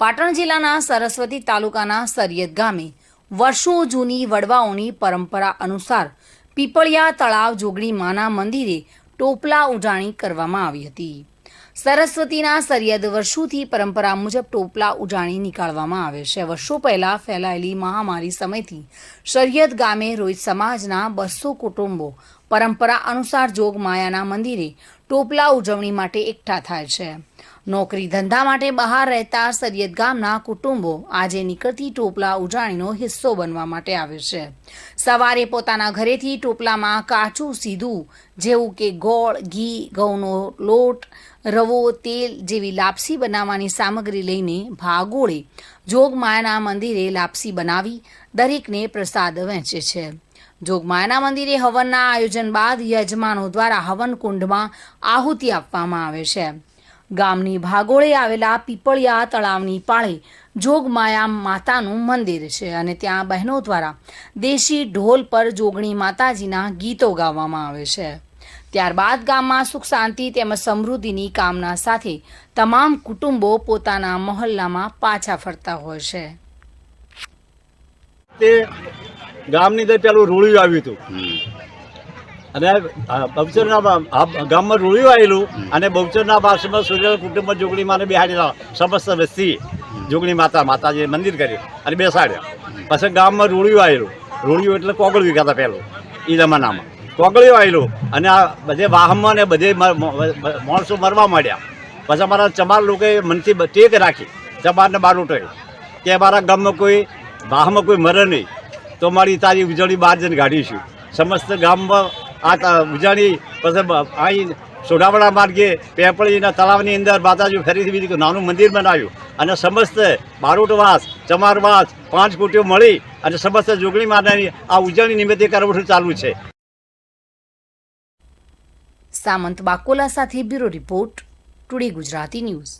પાટણ જિલ્લાના સરસ્વતી તાલુકાના સરિયદ ગામે વર્ષો જૂની વડવાઓની પરંપરા અનુસાર પીપળિયા તળાવ જોગણી માના મંદિરે ટોપલા ઉજાણી કરવામાં આવી હતી. સરસ્વતીના સરિયદ વર્ષોથી પરંપરા મુજબ ટોપલા ઉજાણી નીકાળવામાં આવે છે. વર્ષો પહેલાં ફેલાયેલી મહામારી સમયથી સરિયદ ગામે રોહિત સમાજના બસો કુટુંબો પરંપરા અનુસાર જોગમાયાના મંદિરે ટોપલા ઉજવણી માટે એકઠા થાય છે. નોકરી ધંધા માટે બહાર રહેતા સરિયદ ગામના કુટુંબો આજે નીકળતી ટોપલા ઉજાણીનો હિસ્સો બનવા માટે આવે છે. સવારે પોતાના ઘરેથી ટોપલામાં કાચું સીધું, જેવું કે ગોળ, ઘી, ઘઉંનો લોટ, રવો, તેલ જેવી લાપસી બનાવવાની સામગ્રી લઈને ભાગોળે જોગમાયાના મંદિરે લાપસી બનાવી દરેકને પ્રસાદ વહેંચે છે. જોગમાયાના મંદિરે હવનના આયોજન બાદ યજમાનો દ્વારા હવન કુંડમાં આહુતિ આપવામાં આવે છે. ગામની ભાગોળે આવેલા પીપળિયા તળાવની પાળે જોગમાયા માતાનું મંદિર છે અને ત્યાં બહેનો દ્વારા દેશી ઢોલ પર જોગણી માતાજીના ગીતો ગાવામાં આવે છે. ત્યારબાદ ગામમાં સુખ શાંતિ તેમજ સમૃદ્ધિની કામના સાથે તમામ કુટુંબો પોતાના મહોલ્લામાં પાછા ફરતા હોય છે. તે ગામની અંદર પેલું રૂળિયું આવ્યું હતું. અને બહુચરના ગામમાં રૂળ્યું આવેલું અને બહુચરના પાસમાં સૂર્ય કુટુંબમાં જોગણી માને બેહાડેલા સમસ્ત વસ્તી જોગણી માતા માતાજી મંદિર કર્યું અને બેસાડ્યા. પછી ગામમાં રૂળિયું આવેલું. રૂળિયું એટલે કોગળ્યું કહેતા પહેલું એ જમાનામાં. કોગળિયું આવેલું અને આ બધે વાહમાં ને બધે માણસો મરવા માંડ્યા. પછી અમારા ચમાર લોકોએ મનથી ટેક રાખી. ચમારને બાર ઉઠાવી કે અમારા ગામમાં કોઈ વાહમાં કોઈ મરે નહીં. તો મારી તારી ઉજવણી બહાર જઈને કાઢીશું સમસ્ત ગામમાં આ ઉજાણી પછી અહીં સોઢાવડા માર્ગે પેપળીના તળાવની અંદર માતાજી ફરીથી બીજું નાનું મંદિર બનાવ્યું. અને સમસ્ત બારોટવાસ ચમારવાસ પાંચ કુટીઓ મળી અને સમસ્ત જોગણી માતાની આ ઉજવણી નિમિત્તે કરવઠું ચાલુ છે. સામંત બાકોલા સાથે bureau report, today Gujarati news.